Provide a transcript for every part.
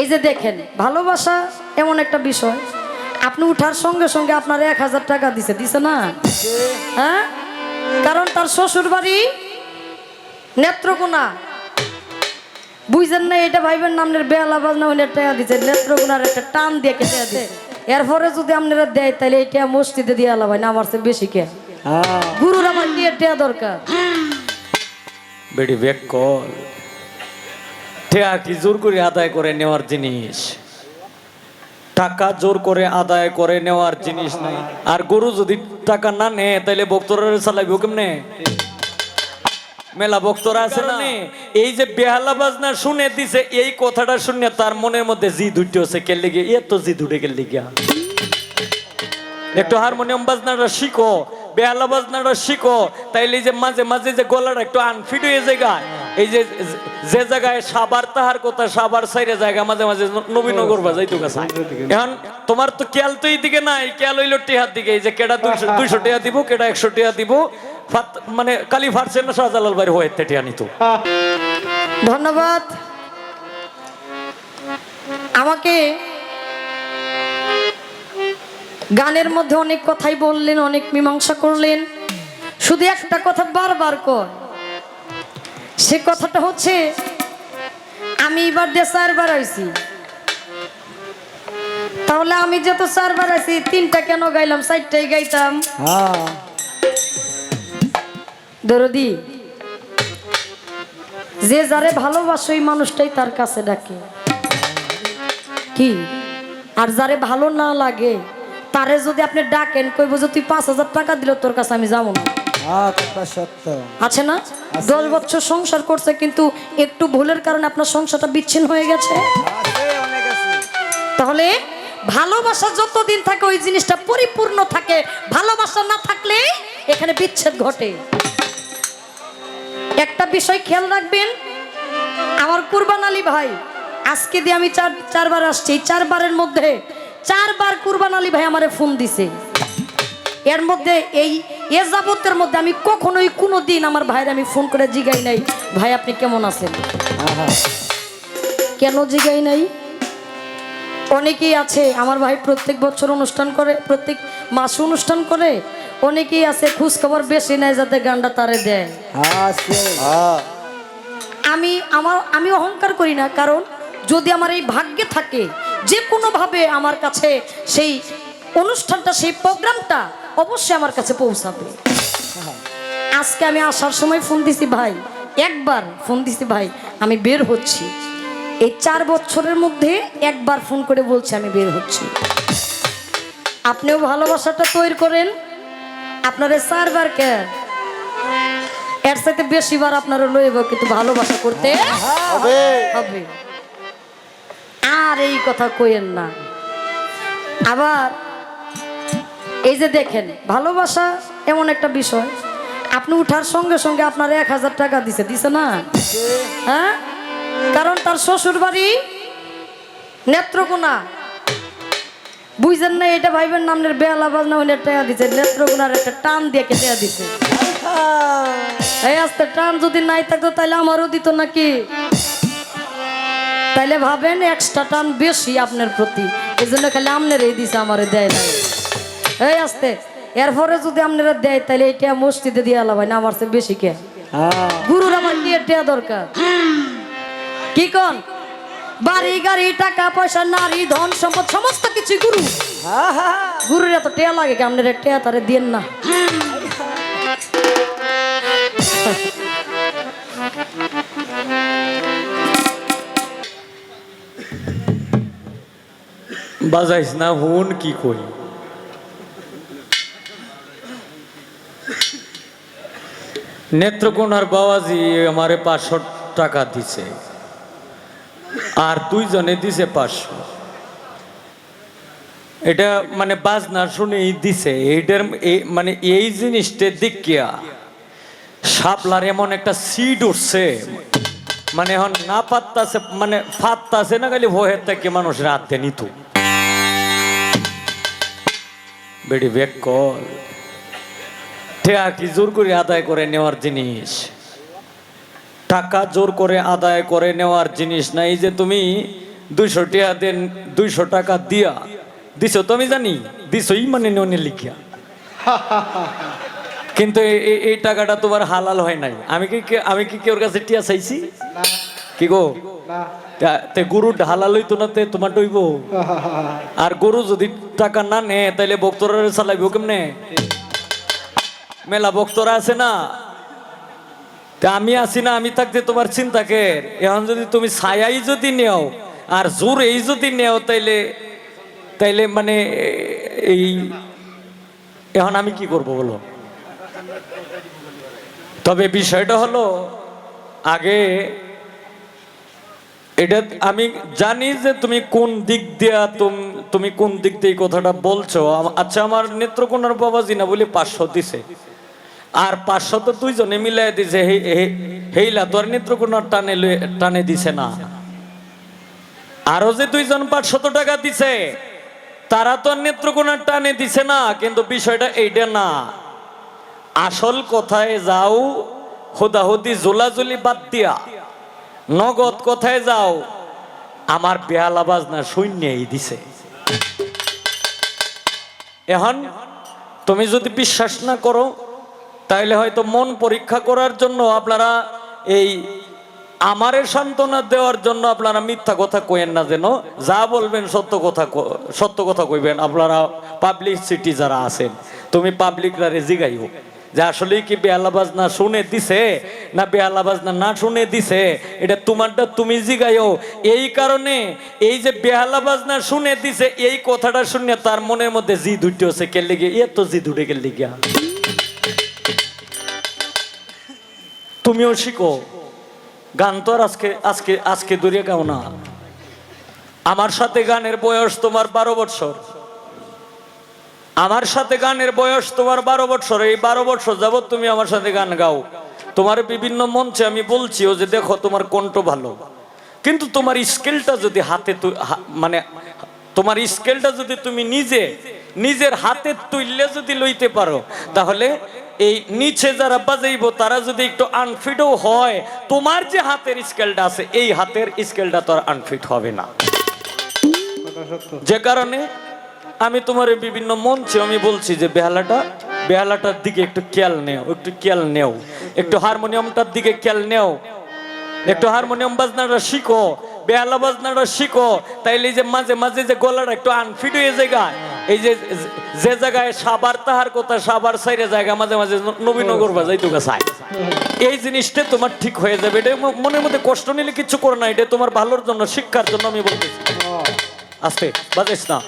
এই যে দেখেন ভালোবাসা এমন একটা বিষয়। আপনি উঠার সঙ্গে সঙ্গে আপনার এক হাজার টাকা দিছে দিছে না? হ্যাঁ? কারণ তার শ্বশুর বাড়ি নেত্রকোনা। বুঝছেন না এটা ভাইবেন না আপনার বেলা বাজনা হইলে টাকা দিছে নেত্রকোনার একটা টান দিয়ে কেটে দিছে। এরপরে যদি আপনারা দেয় তাহলে এটা মসজিদে দিয়ে আলা ভাই না আমার চেয়ে বেশি কে? হ্যাঁ। গুরুর আমার নিয়ে টেয়া দরকার। বেডি ব্যাক কল ঠেয়া কি জোর করে আদায় করে নেওয়ার জিনিস। টাকা জোর করে আদায় করে নেওয়ার জিনিস নাই। আর গরু যদি টাকা না নে তাইলে ভক্তরা চালাইব কেমনে? মেলা ভক্তরা আছে না? এই যে বেহালা বাজনা শুনে দিছে এই কথাটা শুনে তার মনের মধ্যে জি দুটি হচ্ছে কে লেগে? এত জি দুটে কে লেগে। একটু হারমোনিয়াম বাজনাটা শিখো বেহালা বাজনাটা শিখো। তাইলে যে মাঝে মাঝে যে গলাটা একটু আনফিট হয়ে যায় এই যে যে জায়গায় সাবার তাহার কথা সাবার সাইরে জায়গা মাঝে মাঝে নবীনগর বাজাইতো কাছে এখন তোমার তো খেয়াল তো এই দিকে নাই খেয়াল হইল টিহার দিকে। এই যে কেডা দুইশো টিয়া দিব কেডা একশো টিয়া দিব মানে কালি ফাটছে না শাহজালাল বাড়ি হয়ে টিয়া নিত। ধন্যবাদ। আমাকে গানের মধ্যে অনেক কথাই বললেন অনেক মীমাংসা করলেন। শুধু একটা কথা বারবার কর সে কথাটা হচ্ছে আমি এবার দিয়ে চারবার আইছি তাহলে আমি যত চারবার আইছি তিনটা কেন গাইলাম চারটাই গাইতাম? হ্যাঁ। দরদি যে যারে ভালোবাসো ওই মানুষটাই তার কাছে ডাকে। কি? আর যারে ভালো না লাগে তারে যদি আপনি ডাকেন কইব যে তুই পাঁচ হাজার টাকা দিল তোর কাছে আমি যাব না। আছে না? দশ বছর সংসার করছে কিন্তু একটু ভুলের কারণে আপনার সংসারটা বিচ্ছিন্ন হয়ে গেছে? তাহলে ভালোবাসা যতদিন থাকে ওই জিনিসটা পরিপূর্ণ থাকে। ভালোবাসা না থাকলে এখানে বিচ্ছেদ ঘটে। একটা বিষয় খেয়াল রাখবেন আমার কুরবান আলী ভাই আজকে দিয়ে আমি চার চারবার আসছি। চারবারের মধ্যে চারবার কুরবান আলী ভাই আমারে ফোন দিছে। এর মধ্যে এই এ যাবতের মধ্যে আমি কখনোই কোনো দিন আমার ভাইয়ের আমি ফোন করে জিগাই নাই। ভাই, আপনি কেমন আছেন? কেন জিগাই নাই? অনেকেই আছে, আমার ভাই প্রত্যেক বছর অনুষ্ঠান করে, প্রত্যেক মাসে অনুষ্ঠান করে। অনেকেই আছে খোঁজ খবর বেশি নেয় যাতে গানটা তারে দেয়। আমি আমার, আমি অহংকার করি না, কারণ যদি আমার এই ভাগ্যে থাকে, যে কোনোভাবে আমার কাছে সেই অনুষ্ঠানটা, সেই প্রোগ্রামটা অবশ্যই আমার কাছে পৌঁছাবে। আজকে আমি আসার সময় ফোন দিছি ভাই। একবার ফোন দিছি ভাই আমি বের হচ্ছি। এই চার বছরের মধ্যে একবার ফোন করে বলছে আমি বের হচ্ছি। আপনিও ভালোবাসাটা তৈরি করেন। আপনার চারবার কে এর সাথে বেশিবার আপনারা লইব কিন্তু ভালোবাসা করতে হবে। হবে। আর এই কথা কইেন না। আবার এই যে দেখেন, ভালোবাসা এমন একটা বিষয়। আপনি উঠার সঙ্গে সঙ্গে আপনার এক হাজার টাকা দিছে দিছে না? হ্যাঁ? কারণ তার শ্বশুর বাড়ি নেত্রকোনা। বুঝছেন না, এটা ভাইবেন না আপনার বেলা বাজনা হইলে টাকা দিছে, নেত্রকোনার একটা টান দিয়ে কেটে দিছে। এই আস্তে টান যদি নাই থাকতো, তাহলে আমারও দিত নাকি? তাইলে ভাবেন এক্সট্রা টান বেশি আপনার প্রতি। এই জন্য খালি আপনার এই দিছে, আমারে দেয় নাই। এই আস্তে এরপরে যদি আপনারা দেয় তাহলে এটা মসজিদে দিয়ে আলা ভাই না আমার চেয়ে বেশি কে? হ্যাঁ। গুরুর আমার কি টেয়া দরকার। কি কন? বাড়ি গাড়ি টাকা পয়সা নারী ধন সম্পদ সমস্ত কিছু গুরু। হ্যাঁ হ্যাঁ। গুরুর এত টেয়া লাগে কি আপনার টেয়া তারে দিয়েন না? বাজাইস না হুন কি কই নেত্রকোনার বাবাজি আমারে পাঁচশো টাকা দিছে। আর দুইজনে দিছে পাঁচশো। এটা মানে বাজনা শুনেই দিছে। এইটার এই- মানে এই জিনিসটা দেখিয়া শাপলার এমন একটা সিট উঠছে। মানে এখন না পাত্তাছে মানে ফাত্তাছে না, খালি ভয়ের থেকে মানুষ রাতে নিত। বেডি বেক কল ঠেয়া কি জোর করে আদায় করে নেওয়ার জিনিস। টাকা জোর করে আদায় করে নেওয়ার জিনিস না এই যে তুমি দুইশো টাকা দেন দুইশো টাকা দিয়া দিছো তো আমি জানি দিছই মানে ননে লিখিয়া। কিন্তু এই টাকাটা তোমার হালাল হয় নাই। আমি কি আমি কি কেউর কাছে টিয়া চাইছি? কি গো? তা- গরু হালাল হইতো না তে তোমার টইব আর গরু যদি টাকা না নে তাইলে ভক্তরা চালাইব কেমনে? মেলা ভক্তরা আছে না? তা আমি আছি না, আমি থাকতে তোমার চিন্তা কে এখন যদি তুমি ছায়াই যদি নেও, আর জোর এই যদি নেও, তাইলে তাইলে মানে এই, এখন আমি কি করব বলো? তবে বিষয়টা হলো, আগে এটা আমি জানি যে তুমি কোন দিক দিয়া তুম- কোন দিক দিয়ে কথাটা বলছো। আচ্ছা আমার নেত্রকোনার বাবাজি না বলে পাঁচশো দিছে। আর পাঁচশত দুইজনে মিলাই দিছে হেইলা তোর নেত্রকোনার টানে টানে দিছে না। আরও যে দুইজন পাঁচশত টাকা দিছে, তারা তো নেত্রকোনার টানে দিছে না, কিন্তু বিষয়টা এইটা না। আসল কথায় যাও হুদাহুদি জোলাজুলি বাদ দিয়া। নগদ কোথায় যাও, আমার বেহালা বাজনা শূন্যই দিছে। এখন তুমি যদি বিশ্বাস না করো তাইলে হয়তো মন পরীক্ষা করার জন্য আপনারা এই আমারে সান্ত্বনা দেওয়ার জন্য আপনারা মিথ্যা কথা কইেন না যেন। যা বলবেন সত্য কথা সত্য কথা কইবেন। আপনারা পাবলিসিটি যারা আছেন, তুমি পাবলিকরা রেজি জিগাইও যে আসলে কি বেহালাবাজ না শুনে দিছে না বেহালাবাজ না না শুনে দিছে, এটা তোমারটা তুমি জিগাইও এই কারণে এই যে বেহালাবাজ না শুনে দিছে, এই কথাটা শুনে তার মনের মধ্যে জি দুটি হচ্ছে কে লেগে এ তো জি দুটে কে তুমিও শিখো। গান তো আর আজকে আজকে আজকে দূরে গাও না। আমার সাথে গানের বয়স তোমার বারো বছর আমার সাথে গানের বয়স তোমার বারো বছর এই বারো বছর যাবত তুমি আমার সাথে গান গাও। তোমার বিভিন্ন মঞ্চে আমি বলছিও যে দেখো তোমার কণ্ঠ ভালো। কিন্তু তোমার স্কেলটা যদি হাতে মানে তোমার স্কেলটা যদি তুমি নিজে নিজের হাতে তুললে যদি লইতে পারো, তাহলে এই নিচে যারা বাজাইব, তারা যদি একটু আনফিটও হয়, তোমার যে হাতের স্কেলটা আছে, এই হাতের স্কেলটা তো আর আনফিট হবে না। যে কারণে আমি তোমার বিভিন্ন মঞ্চে আমি বলছি যে, বেহালাটা, বেহালাটার দিকে একটু খেয়াল নেও, একটু খেয়াল নেও। একটু হারমোনিয়ামটার দিকে খেয়াল নেও। একটু হারমোনিয়াম বাজনাটা শিখো, বেহালা বাজনাটা শিখো, তাইলে যে মাঝে মাঝে যে গলাটা একটু আনফিট হয়ে জায়গা এই যে যে জায়গায় সাবার তাহার কথা সাবার সাইরে জায়গা মাঝে মাঝে নবীনগর বাজাই তোকে চাই এই জিনিসটা তোমার ঠিক হয়ে যাবে। এটা মনের মধ্যে কষ্ট নিলে কিছু করে না এটা তোমার ভালোর জন্য শিক্ষার জন্য আমি বলতেছি। আস্তে বাজেস না।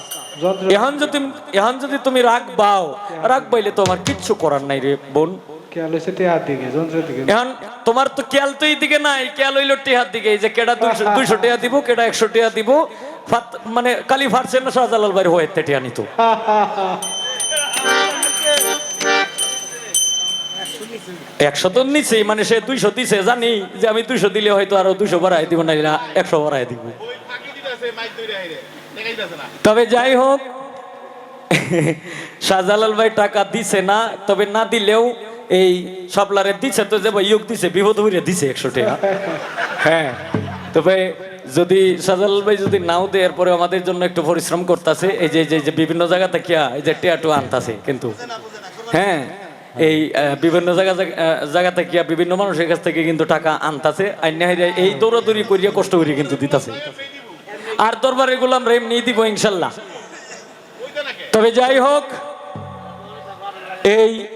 এহান এখন যদি এখন যদি তুমি রাগ বাও রাগ বাইলে তোমার কিচ্ছু করার নাই রে বোন। খেয়াল হয়েছে টেহার দিকে যন্ত্রের দিকে। এখন তোমার তো কেয়াল তো নাই হইল টেহার দিকে এই যে কেডা দুইশো দুইশো টেহা দিব কেডা একশো টেহা দিব মানে কালি ফাটছে না শাহজালাল বাড়ি হয়ে টেহা নিত। একশো তো নিচে মানে সে দুইশো দিছে জানি যে আমি দুইশো দিলে হয়তো আরও দুইশো বাড়াই দিব না একশো বাড়াই দিব। তবে যাই হোক শাহজালাল ভাই টাকা দিছে না তবে না দিলেও এই সবলারে দিছে তো যে ইয়োগ দিছে, বিপদ হইরে দিছে একশো টাকা। হ্যাঁ তবে যদি শাহজালাল ভাই যদি নাও দেয় এরপরে আমাদের জন্য একটু পরিশ্রম করতেছে। এই যে যে বিভিন্ন জায়গা থেকে, এই যে টেয়াটু আনতাছে কিন্তু। হ্যাঁ এই বিভিন্ন জায়গা, জায়গা- থেকে, বিভিন্ন মানুষের কাছ থেকে কিন্তু টাকা আনতাছে। আইনা এই দৌড়াদৌড়ি করিয়া কষ্ট করিয়া কিন্তু দিতাছে। আর দরবারে গুলো আমরা এমনি দিব ইনশাল্লাহ। তবে যাই হোক, এই